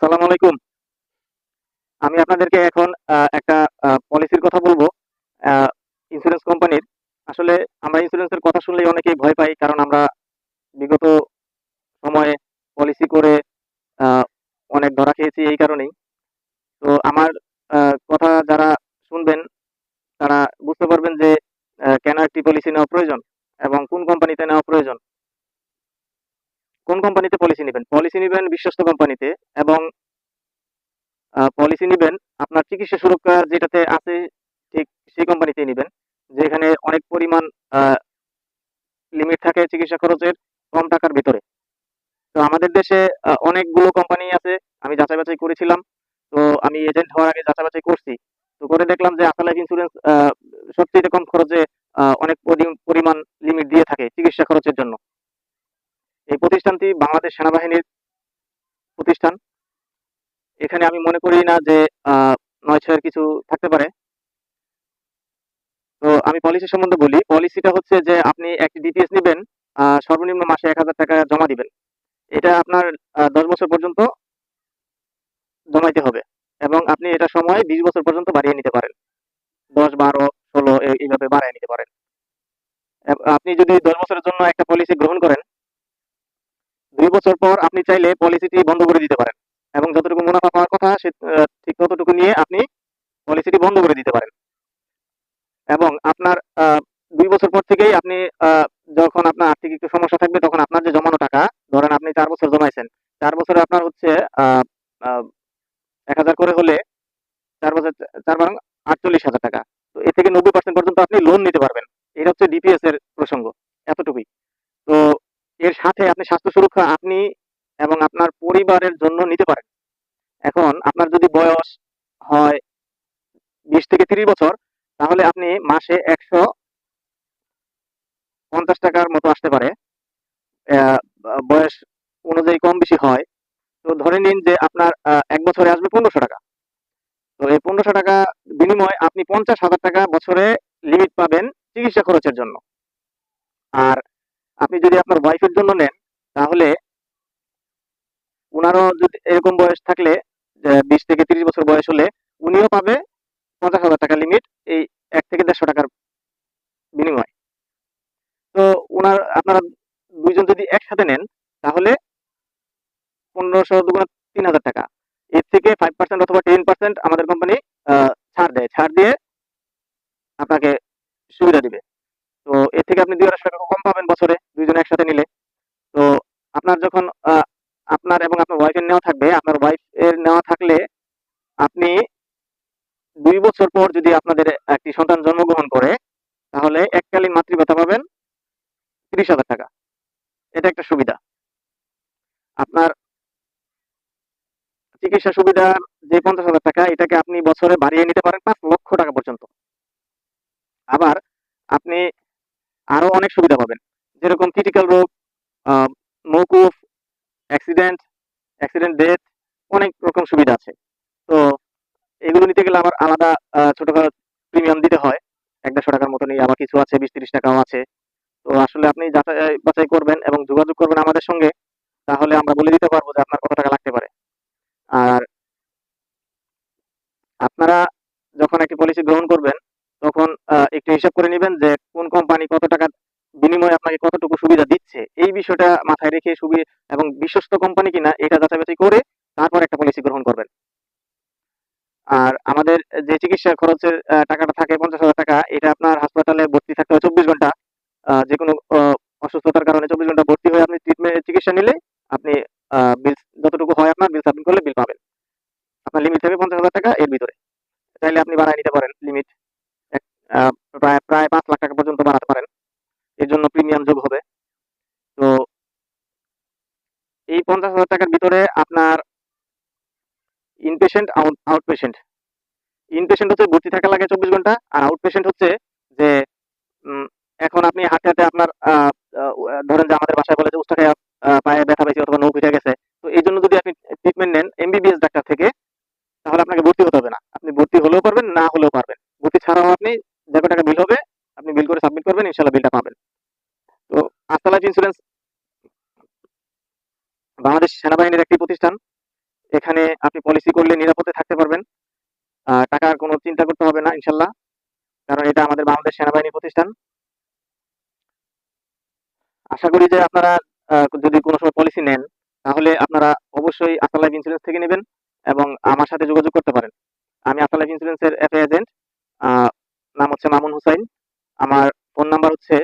আসসালামু আলাইকুম। আমি আপনাদেরকে এখন একটা পলিসির কথা বলব। ইন্স্যুরেন্স কোম্পানির আসলে আমরা ইন্স্যুরেন্সের কথা শুনলেই অনেকেই ভয় পাই, কারণ আমরা বিগত সময়ে পলিসি করে অনেক ধরা খেয়েছি এই কারণেই। তো আমার কথা যারা শুনবেন, তারা বুঝতে পারবেন যে কেন একটি পলিসি নেওয়া প্রয়োজন এবং কোন কোম্পানিতে নেওয়া প্রয়োজন কোন কোম্পানিতে পলিসি নেবেন। পলিসি নেবেন বিশ্বস্ত কোম্পানিতে এবং পলিসি নেবেন আপনার চিকিৎসা সুরক্ষা যেটাতে আছে ঠিক সেই কোম্পানিতেই নেবেন। যেখানে অনেক পরিমাণ লিমিট থাকে চিকিৎসা খরচের কম টাকার ভিতরে। তো আমাদের দেশে অনেকগুলো কোম্পানি আছে, আমি যাচাই বাছাই করেছিলাম। তো আমি এজেন্ট হওয়ার আগে যাচাই বাছাই করছি। তো করে দেখলাম যে আশা লাইফ ইন্স্যুরেন্স সত্যি কম খরচে অনেক পরি- পরিমাণ লিমিট দিয়ে থাকে চিকিৎসা খরচের জন্য। প্রতিষ্ঠানটি বাংলাদেশ সেনাবাহিনীর প্রতিষ্ঠান। এখানে আমি মনে করি না যে নয় ছয়ের কিছু থাকতে পারে। তো আমি পলিসি সম্বন্ধে বলি পলিসিটা হচ্ছে যে আপনি একটি ডিপিএস নেবেন সর্বনিম্ন মাসে এক হাজার টাকা জমা দিবেন। এটা আপনার দশ বছর পর্যন্ত জমাইতে হবে এবং আপনি এটা সময় বিশ বছর পর্যন্ত বাড়িয়ে নিতে পারেন। দশ, বারো, ষোলো এইভাবে বাড়িয়ে নিতে পারেন। আপনি যদি দশ বছরের জন্য একটা পলিসি গ্রহণ করেন দুই বছর পর আপনি চাইলে পলিসিটি বন্ধ করে দিতে পারেন। এবং যতটুকু মুনাফা পাওয়ার কথা, সে ঠিক ততটুকু নিয়ে আপনি পলিসিটি বন্ধ করে দিতে পারেন। এবং আপনার দুই বছর পর থেকেই আপনি যখন আপনার আর্থিক একটু সমস্যা থাকবে, তখন আপনার যে জমানো টাকা, ধরেন আপনি চার বছর জমাইছেন, চার বছরে আপনার হচ্ছে এক হাজার করে হলে চার বছর, চার বারং আটচল্লিশ হাজার টাকা। তো এ থেকে নব্বই পার্সেন্ট পর্যন্ত আপনি লোন নিতে পারবেন। এটা হচ্ছে ডিপিএস এর প্রসঙ্গ, এতটুকুই। এর সাথে আপনি স্বাস্থ্য সুরক্ষা আপনি এবং আপনার পরিবারের জন্য নিতে পারেন। এখন আপনার যদি বয়স হয় বিশ থেকে তিরিশ বছর, তাহলে আপনি মাসে একশো পঞ্চাশ টাকার মতো আসতে পারে। বয়স অনুযায়ী কম বেশি হয়। তো ধরে নিন যে আপনার এক বছরে আসবে পনেরোশো টাকা। তো এই পনেরোশো টাকা বিনিময়ে আপনি পঞ্চাশ হাজার টাকা বছরে লিমিট পাবেন চিকিৎসা খরচের জন্য। আর আপনি যদি আপনার ওয়াইফের জন্য নেন, তাহলে উনারও যদি এরকম বয়স থাকলে বিশ থেকে তিরিশ বছর বয়স হলে উনিও পাবে পঞ্চাশ হাজার টাকা লিমিট এই এক থেকে দেড়শো টাকার বিনিময়। তো উনার, আপনারা দুইজন যদি একসাথে নেন, তাহলে পনেরোশো দুগুণ তিন হাজার টাকা। এর থেকে ফাইভ পার্সেন্ট অথবা টেন পার্সেন্ট আমাদের কোম্পানি ছাড় দেয়। ছাড় দিয়ে আপনাকে সুবিধা দিবে। তো এর থেকে আপনি দুই হাজার টাকা কম পাবেন বছরে। দুইজন একসাথে নিলে। তো আপনার যখন আপনার এবং আপনার ওয়াইফের নেওয়া থাকবে, আপনার ওয়াইফ এর নেওয়া থাকলে আপনি দুই বছর পর যদি আপনাদের একটি সন্তান জন্মগ্রহণ করে, তাহলে এককালীন মাতৃভাতা পাবেন তিরিশ হাজার টাকা। এটা একটা সুবিধা। আপনার চিকিৎসা সুবিধার যে পঞ্চাশ হাজার টাকা, এটাকে আপনি বছরে বাড়িয়ে নিতে পারেন পাঁচ লক্ষ টাকা পর্যন্ত। আবার আপনি আরও অনেক সুবিধা পাবেন। যেরকম ক্রিটিক্যাল রোগ মৌকুফ অ্যাক্সিডেন্ট অ্যাক্সিডেন্ট ডেথ অনেক রকম সুবিধা আছে। তো এগুলো নিতে গেলে আমার আলাদা ছোটখাটো প্রিমিয়াম দিতে হয়। এক দেড়শো টাকার মতনই আবার কিছু আছে, বিশ তিরিশ টাকাও আছে। তো আসলে আপনি যাচাই, বাছাই করবেন এবং যোগাযোগ করবেন আমাদের সঙ্গে, তাহলে আমরা বলে দিতে পারব যে আপনার কত টাকা লাগতে পারে। আর আপনারা যখন একটি পলিসি গ্রহণ করবেন, তখন একটু হিসাব করে নেবেন যে কোন কোম্পানি কত টাকা বিনিময়ে আপনাকে কতটুকু সুবিধা দিচ্ছে, এই বিষয়টা মাথায় রেখে সুবিধা এবং বিশ্বস্ত কোম্পানি কিনা এটা যাচাই করে তারপর একটা পলিসি গ্রহণ করবেন। আর আমাদের যে চিকিৎসা খরচের টাকাটা থাকে পঞ্চাশ হাজার টাকা, এটা আপনার হাসপাতালে ভর্তি থাকতে হয় চব্বিশ ঘণ্টা। যে কোনো অসুস্থতার কারণে চব্বিশ ঘণ্টা ভর্তি হয়ে আপনি ট্রিটমেন্ট চিকিৎসা নিলে আপনি বিল যতটুকু হয় আপনার বিল সাবমিট করলে বিল পাবেন। আপনার লিমিট থাকবে পঞ্চাশ হাজার টাকা এর ভিতরে। চাইলে আপনি বাড়ায় নিতে পারেন লিমিট প্রায় প্রায় পাঁচ লাখ টাকা পর্যন্ত বাড়াতে পারেন। এর জন্য প্রিমিয়াম যোগ হবে। তো এই পঞ্চাশ হাজার টাকার ভিতরে আপনার ইনপেশেন্ট আউট পেশেন্ট ইনপেশেন্ট হচ্ছে ভর্তি থাকা লাগে চব্বিশ ঘণ্টা আর আউট পেশেন্ট হচ্ছে যে এখন আপনি হাঁটতে হাঁটতে আপনার ধরেন যে আমাদের বাসায় বলে যে আহ, পায়ে ব্যথা পেয়েছে অথবা নৌ উঠে গেছে তো এই জন্য যদি আপনি ট্রিটমেন্ট নেন এমবিবিএস ডাক্তার থেকে তাহলে আপনাকে ভর্তি হতে হবে না। আপনি ভর্তি হলেও পারবেন না হলেও পারবেন। ভর্তি ছাড়াও আপনি যে কয় টাকা বিল হবে আপনি বিল করে সাবমিট করবেন ইনশাল্লাহ বিলটা পাবেন তো আস্থা লাইফ ইন্স্যুরেন্স বাংলাদেশ সেনাবাহিনীর একটি প্রতিষ্ঠান এখানে এখানে আপনি পলিসি করলে নিরাপদে থাকতে পারবেন। টাকার কোনো চিন্তা করতে হবে না, ইনশাল্লাহ। কারণ এটা আমাদের বাংলাদেশ সেনাবাহিনী প্রতিষ্ঠান। আশা করি যে আপনারা যদি কোনো সময় পলিসি নেন, তাহলে আপনারা অবশ্যই আসাম লাইফ ইন্স্যুরেন্স থেকে নেবেন এবং আমার সাথে যোগাযোগ করতে পারেন। আমি আসাম লাইফ ইন্স্যুরেন্সের এফএ এজেন্ট নাম হচ্ছে মামুন হুসাইন। আমার ফোন নাম্বার হচ্ছে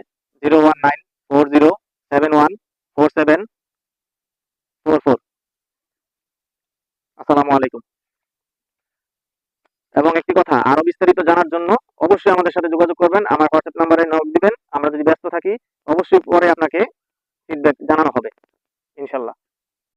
কথা আরও বিস্তারিত জানার জন্য অবশ্যই আমাদের সাথে যোগাযোগ করবেন। আমার হোয়াটসঅ্যাপ নাম্বারে নক দিবেন। আমরা যদি ব্যস্ত থাকি, অবশ্যই পরে আপনাকে ফিডব্যাক জানানো হবে। ইনশাল্লাহ।